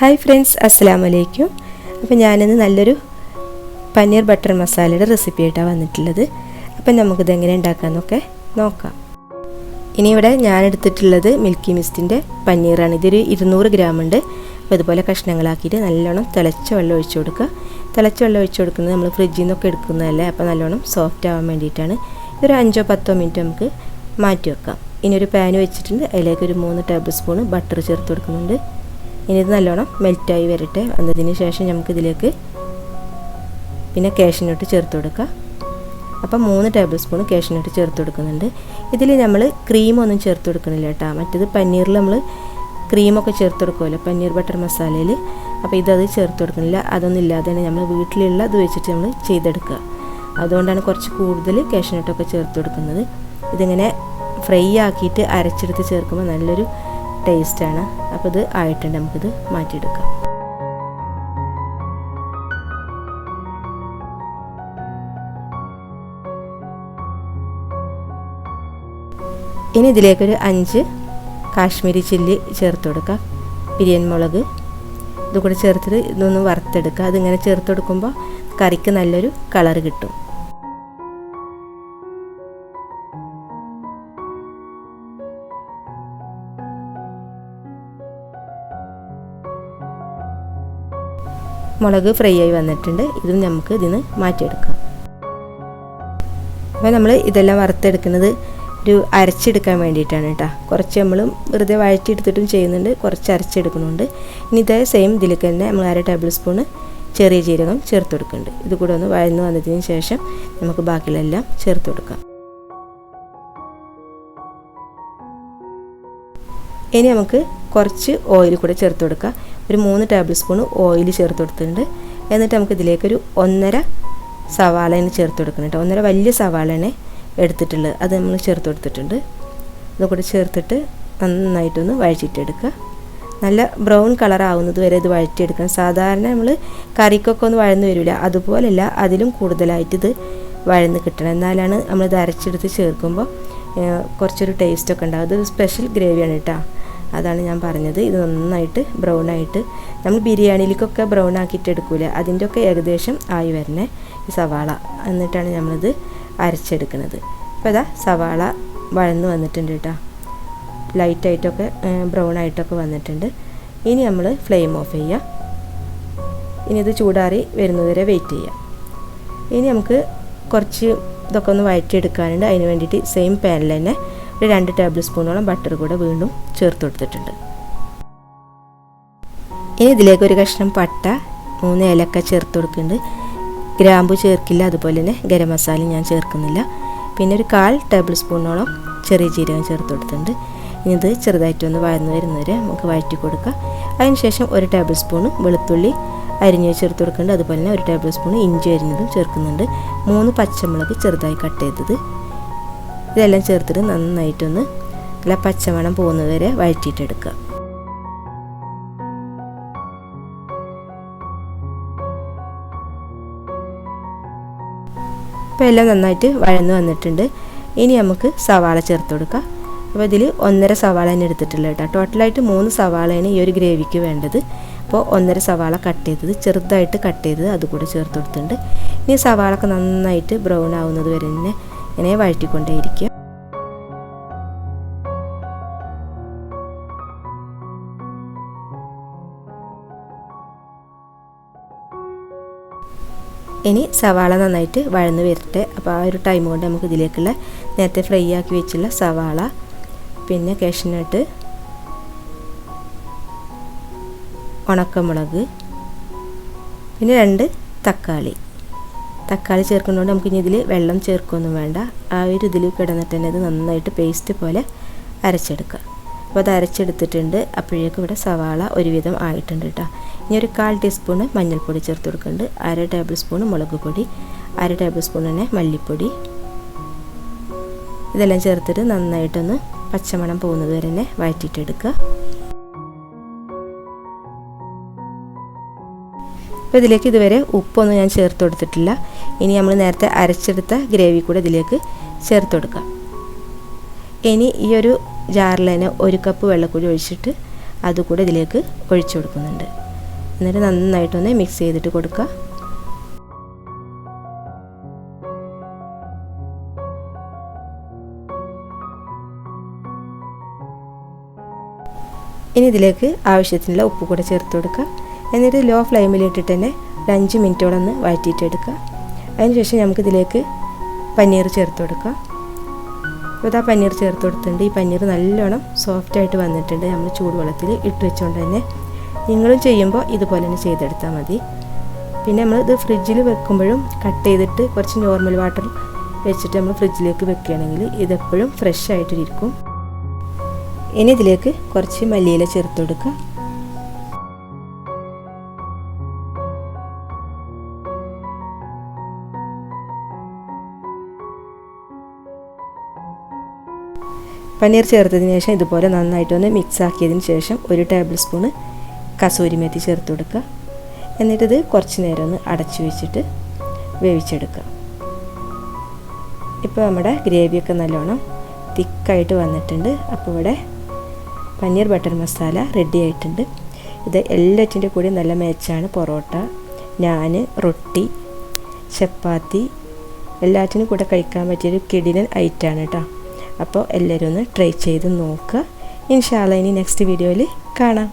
Hi friends അസ്സാം വലൈക്കും അപ്പോൾ ഞാനിന്ന് നല്ലൊരു പനീർ ബട്ടർ മസാലയുടെ റെസിപ്പി ആയിട്ടാണ് വന്നിട്ടുള്ളത്. അപ്പം നമുക്കിത് എങ്ങനെ ഉണ്ടാക്കാമെന്നൊക്കെ നോക്കാം. ഇനി ഇവിടെ ഞാൻ എടുത്തിട്ടുള്ളത് മിൽക്കി മിസ്റ്റിന്റെ പനീറാണ്. ഇതൊരു ഇരുന്നൂറ് ഗ്രാം ഉണ്ട്. അപ്പോൾ ഇതുപോലെ കഷ്ണങ്ങളാക്കിയിട്ട് നല്ലോണം തിളച്ച വെള്ളം ഒഴിച്ചു കൊടുക്കുക. തിളച്ച വെള്ളം ഒഴിച്ചു കൊടുക്കുന്നത് നമ്മൾ ഫ്രിഡ്ജിൽ നിന്നൊക്കെ എടുക്കുന്നതല്ലേ? അപ്പോൾ നല്ലോണം സോഫ്റ്റ് ആവാൻ വേണ്ടിയിട്ടാണ്. ഇതൊരു അഞ്ചോ പത്തോ മിനിറ്റ് നമുക്ക് മാറ്റി വെക്കാം. ഇനി ഒരു പാൻ വെച്ചിട്ടുണ്ട്. അതിലേക്ക് ഒരു മൂന്ന് ടേബിൾ സ്പൂൺ ബട്ടർ ചേർത്ത് കൊടുക്കുന്നുണ്ട്. ഇനി ഇത് നല്ലോണം മെൽറ്റായി വരട്ടെ. വന്നതിന് ശേഷം നമുക്കിതിലേക്ക് പിന്നെ കാഷ്നട്ട് ചേർത്ത് കൊടുക്കുക അപ്പം മൂന്ന് ടേബിൾ സ്പൂൺ കാഷ്നട്ട് ചേർത്ത് കൊടുക്കുന്നുണ്ട്. ഇതിൽ നമ്മൾ ക്രീമൊന്നും ചേർത്ത് കൊടുക്കണില്ല കേട്ടോ. മറ്റേത് പനീറിൽ നമ്മൾ ക്രീമൊക്കെ ചേർത്ത് കൊടുക്കുമല്ലോ പനീർ ബട്ടർ മസാലയിൽ അപ്പോൾ ഇതത് ചേർത്ത് കൊടുക്കുന്നില്ല അതൊന്നും ഇല്ലാതെ തന്നെ നമ്മൾ വീട്ടിലുള്ള ഇത് വെച്ചിട്ട് നമ്മൾ ചെയ്തെടുക്കുക. അതുകൊണ്ടാണ് കുറച്ച് കൂടുതൽ കാഷ്നട്ടൊക്കെ ചേർത്ത് കൊടുക്കുന്നത്. ഇതിങ്ങനെ ഫ്രൈ ആക്കിയിട്ട് അരച്ചെടുത്ത് ചേർക്കുമ്പോൾ നല്ലൊരു ടേസ്റ്റാണ് അപ്പോൾ ഇത് ആയിട്ടുണ്ട്. നമുക്കിത് മാറ്റിയെടുക്കാം. ഇനി ഇതിലേക്കൊരു അഞ്ച് കാശ്മീരി ചില്ലി ചേർത്ത് കൊടുക്കുക ബിരിയാണി മുളക്. ഇത് കൂടെ ചേർത്തിട്ട് ഇതൊന്ന് വറുത്തെടുക്കുക. അതിങ്ങനെ ചേർത്ത് കൊടുക്കുമ്പോൾ കറിക്ക് നല്ലൊരു കളർ കിട്ടും. മുളക് ഫ്രൈ ആയി വന്നിട്ടുണ്ട്. ഇതും നമുക്ക് ഇതിന് മാറ്റിയെടുക്കാം. അപ്പോൾ നമ്മൾ ഇതെല്ലാം വറുത്തെടുക്കുന്നത് ഒരു അരച്ചെടുക്കാൻ വേണ്ടിയിട്ടാണ് കേട്ടോ. കുറച്ച് നമ്മൾ വെറുതെ വഴറ്റിയെടുത്തിട്ടും ചെയ്യുന്നുണ്ട്. കുറച്ച് അരച്ചെടുക്കുന്നുണ്ട്. ഇനി ഇതേ സെയിം ഇതിലേക്ക് തന്നെ നമ്മൾ അര ടേബിൾ സ്പൂണ് ചെറിയ ജീരകം ചേർത്ത് കൊടുക്കുന്നുണ്ട്. ഇത് കൂടെ ഒന്ന് വഴന്ന് വന്നതിന് ശേഷം നമുക്ക് ബാക്കിയുള്ളതെല്ലാം ചേർത്ത് കൊടുക്കാം. ഇനി നമുക്ക് കുറച്ച് ഓയിൽ കൂടെ ചേർത്ത് കൊടുക്കാം. ഒരു മൂന്ന് ടേബിൾ സ്പൂൺ ഓയിൽ ചേർത്ത് കൊടുത്തിട്ടുണ്ട്. എന്നിട്ട് നമുക്ക് ഇതിലേക്കൊരു ഒന്നര സവാളയാണ് ചേർത്ത് കൊടുക്കണം ഒന്നര വലിയ സവാളയാണ് എടുത്തിട്ടുള്ളത്. അത് നമ്മൾ ചേർത്ത് കൊടുത്തിട്ടുണ്ട്. അതുകൂടെ ചേർത്തിട്ട് നന്നായിട്ടൊന്ന് വഴറ്റിയിട്ടെടുക്കുക. നല്ല ബ്രൗൺ കളർ ആവുന്നത് വരെ ഇത് വഴറ്റിയെടുക്കണം. സാധാരണ നമ്മൾ കറിക്കൊക്കെ ഒന്ന് വഴന്ന് വരില്ല അതുപോലെയല്ല അതിലും കൂടുതലായിട്ട് ഇത് വഴന്ന് കിട്ടണം. എന്നാലാണ് നമ്മളിത് അരച്ചെടുത്ത് ചേർക്കുമ്പോൾ കുറച്ചൊരു ടേസ്റ്റൊക്കെ ഉണ്ടാകും അത് സ്പെഷ്യൽ ഗ്രേവിയാണ് കേട്ടോ. അതാണ് ഞാൻ പറഞ്ഞത്. ഇത് നന്നായിട്ട് ബ്രൗൺ ആയിട്ട്. നമ്മൾ ബിരിയാണിയിലേക്കൊക്കെ ബ്രൗൺ ആക്കിയിട്ട് എടുക്കൂല? അതിന്റെ ഒക്കെ ഏകദേശം ആയി വരണേ ഈ സവാള. എന്നിട്ടാണ് നമ്മളിത് അരച്ചെടുക്കുന്നത് അപ്പോൾ അതാ സവാള വഴന്ന് വന്നിട്ടുണ്ട് കേട്ടോ. ലൈറ്റായിട്ടൊക്കെ ബ്രൗൺ ആയിട്ടൊക്കെ വന്നിട്ടുണ്ട്. ഇനി നമ്മൾ ഫ്ലെയിം ഓഫ് ചെയ്യുക ഇനി ഇത് ചൂടാറി വരുന്നതുവരെ വെയിറ്റ് ചെയ്യുക ഇനി നമുക്ക് കുറച്ച് ഇതൊക്കെ ഒന്ന് വഴറ്റിയെടുക്കാനുണ്ട്. അതിന് വേണ്ടിയിട്ട് സെയിം പാനിൽ തന്നെ ഒരു രണ്ട് ടേബിൾ സ്പൂണോളം ബട്ടർ കൂടെ വീണ്ടും ചേർത്ത് കൊടുത്തിട്ടുണ്ട്. ഇനി ഇതിലേക്ക് ഒരു കഷ്ണം പട്ട മൂന്ന് ഏലക്ക ചേർത്ത് കൊടുക്കുന്നുണ്ട്. ഗ്രാമ്പു ചേർക്കില്ല അതുപോലെ തന്നെ ഗരം മസാല ഞാൻ ചേർക്കുന്നില്ല. പിന്നെ ഒരു കാൽ ടേബിൾ സ്പൂണോളം ചെറിയ ജീരകം ചേർത്ത് കൊടുത്തിട്ടുണ്ട്. ഇനി ഇത് ചെറുതായിട്ടൊന്ന് വഴന്ന് വരുന്നവരെ നമുക്ക് വഴറ്റി കൊടുക്കുക അതിനുശേഷം ഒരു ടേബിൾ സ്പൂൺ വെളുത്തുള്ളി അരിഞ്ഞ് ചേർത്ത് കൊടുക്കുന്നുണ്ട്. അതുപോലെ തന്നെ ഒരു ടേബിൾ സ്പൂൺ ഇഞ്ചി അരിഞ്ഞതും ചേർക്കുന്നുണ്ട്. മൂന്ന് പച്ചമുളക് ചെറുതായി കട്ട് ചെയ്തത്. ഇതെല്ലാം ചേർത്തിട്ട് നന്നായിട്ടൊന്ന് നല്ല പച്ചമണം പോകുന്നത് വരെ വഴറ്റിയിട്ടെടുക്കുക. അപ്പോൾ എല്ലാം നന്നായിട്ട് വഴന്ന് വന്നിട്ടുണ്ട്. ഇനി നമുക്ക് സവാള ചേർത്ത് കൊടുക്കാം. അപ്പോൾ ഇതിൽ ഒന്നര സവാള തന്നെ എടുത്തിട്ടുള്ളത് കേട്ടോ. ടോട്ടലായിട്ട് മൂന്ന് സവാളയാണ് ഈ ഒരു ഗ്രേവിക്ക് വേണ്ടത്. അപ്പോൾ ഒന്നര സവാള കട്ട് ചെയ്തത് ചെറുതായിട്ട് കട്ട് ചെയ്തത് അതുകൂടെ ചേർത്ത് കൊടുത്തിട്ടുണ്ട്. ഇനി സവാളൊക്കെ നന്നായിട്ട് ബ്രൗൺ ആവുന്നത് വരെ തന്നെ ഇങ്ങനെ വഴറ്റിക്കൊണ്ടേയിരിക്കുക ഇനി സവാള നന്നായിട്ട് വഴന്ന് വരട്ടെ. അപ്പോൾ ആ ഒരു ടൈം കൊണ്ട് നമുക്ക് ഇതിലേക്കുള്ള നേരത്തെ ഫ്രൈ ആക്കി വെച്ചുള്ള സവാള പിന്നെ കാഷ്നട്ട് ഉണക്കമുളക് പിന്നെ രണ്ട് തക്കാളി. തക്കാളി ചേർക്കുന്നതുകൊണ്ട് നമുക്ക് ഇനി ഇതിൽ വെള്ളം ചേർക്കൊന്നും വേണ്ട. ആ ഒരു ഇതിൽ കിടന്നിട്ട് തന്നെ ഇത് നന്നായിട്ട് പേസ്റ്റ് പോലെ അരച്ചെടുക്കുക. അപ്പോൾ അത് അരച്ചെടുത്തിട്ടുണ്ട്. അപ്പോഴേക്കും ഇവിടെ സവാള ഒരുവിധം ആയിട്ടുണ്ട് കേട്ടോ. ഇനി ഒരു കാൽ ടീസ്പൂണ് മഞ്ഞൾപ്പൊടി ചേർത്ത് കൊടുക്കുന്നുണ്ട്. അര ടേബിൾ സ്പൂൺ മുളക് പൊടി അര ടേബിൾ സ്പൂൺ തന്നെ മല്ലിപ്പൊടി. ഇതെല്ലാം ചേർത്തിട്ട് നന്നായിട്ടൊന്ന് പച്ചമണം പോകുന്നത് വരെ തന്നെ വഴറ്റിയിട്ടെടുക്കുക. അപ്പോൾ ഇതിലേക്ക് ഇതുവരെ ഉപ്പൊന്നും ഞാൻ ചേർത്ത് കൊടുത്തിട്ടില്ല. ഇനി നമ്മൾ നേരത്തെ അരച്ചെടുത്ത ഗ്രേവി കൂടെ ഇതിലേക്ക് ചേർത്ത് കൊടുക്കാം. ഇനി ഈ ഒരു ജാറിൽ തന്നെ ഒരു കപ്പ് വെള്ളക്കൂടി ഒഴിച്ചിട്ട് അതുകൂടെ ഇതിലേക്ക് ഒഴിച്ചു കൊടുക്കുന്നുണ്ട്. എന്നിട്ട് നന്നായിട്ടൊന്ന് മിക്സ് ചെയ്തിട്ട് കൊടുക്കുക. ഇനി ഇതിലേക്ക് ആവശ്യത്തിനുള്ള ഉപ്പ് കൂടെ ചേർത്ത് കൊടുക്കുക. എന്നിട്ട് ലോ ഫ്ലെയിമിലിട്ടിട്ട് തന്നെ ഒരു അഞ്ച് മിനിറ്റോളം ഒന്ന് വഴറ്റിയിട്ട് എടുക്കുക അതിനുശേഷം നമുക്കിതിലേക്ക് പനീർ ചേർത്ത് കൊടുക്കുക. അപ്പോൾ ആ പനീർ ചേർത്ത് കൊടുത്തിട്ടുണ്ട്. ഈ പനീർ നല്ലോണം സോഫ്റ്റായിട്ട് വന്നിട്ടുണ്ട്. നമ്മൾ ചൂടുവെള്ളത്തിൽ ഇട്ട് വെച്ചുകൊണ്ട് തന്നെ നിങ്ങളും ചെയ്യുമ്പോൾ ഇതുപോലെ തന്നെ ചെയ്തെടുത്താൽ മതി. പിന്നെ നമ്മൾ ഇത് ഫ്രിഡ്ജിൽ വെക്കുമ്പോഴും കട്ട് ചെയ്തിട്ട് കുറച്ച് നോർമൽ വാട്ടർ വെച്ചിട്ട് നമ്മൾ ഫ്രിഡ്ജിലേക്ക് വെക്കുകയാണെങ്കിൽ ഇതെപ്പോഴും ഫ്രഷ് ആയിട്ടിരിക്കും. ഇനി ഇതിലേക്ക് കുറച്ച് മല്ലിയില ചേർത്ത് കൊടുക്കുക. പനീർ ചേർത്തതിന് ശേഷം ഇതുപോലെ നന്നായിട്ടൊന്ന് മിക്സ് ആക്കിയതിന് ശേഷം ഒരു ടേബിൾ സ്പൂണ് കസൂരി മെത്തി ചേർത്ത് കൊടുക്കുക. എന്നിട്ടിത് കുറച്ച് നേരം ഒന്ന് അടച്ചു വെച്ചിട്ട് വേവിച്ചെടുക്കുക. ഇപ്പോൾ നമ്മുടെ ഗ്രേവിയൊക്കെ നല്ലോണം തിക്കായിട്ട് വന്നിട്ടുണ്ട്. അപ്പോൾ ഇവിടെ പനീർ ബട്ടർ മസാല റെഡി ആയിട്ടുണ്ട്. ഇത് എല്ലാറ്റിന്റെ കൂടി നല്ല മേച്ചാണ് പൊറോട്ട ഞാൻ റൊട്ടി ചപ്പാത്തി എല്ലാറ്റിനും കൂടെ കഴിക്കാൻ പറ്റിയൊരു കിടിലൻ ഐറ്റാണ് കേട്ടോ അപ്പോൾ എല്ലാവരും ഒന്ന് ട്രൈ ചെയ്ത് നോക്കുക ഇൻഷാല്ല ഇനി നെക്സ്റ്റ് വീഡിയോയിൽ കാണാം.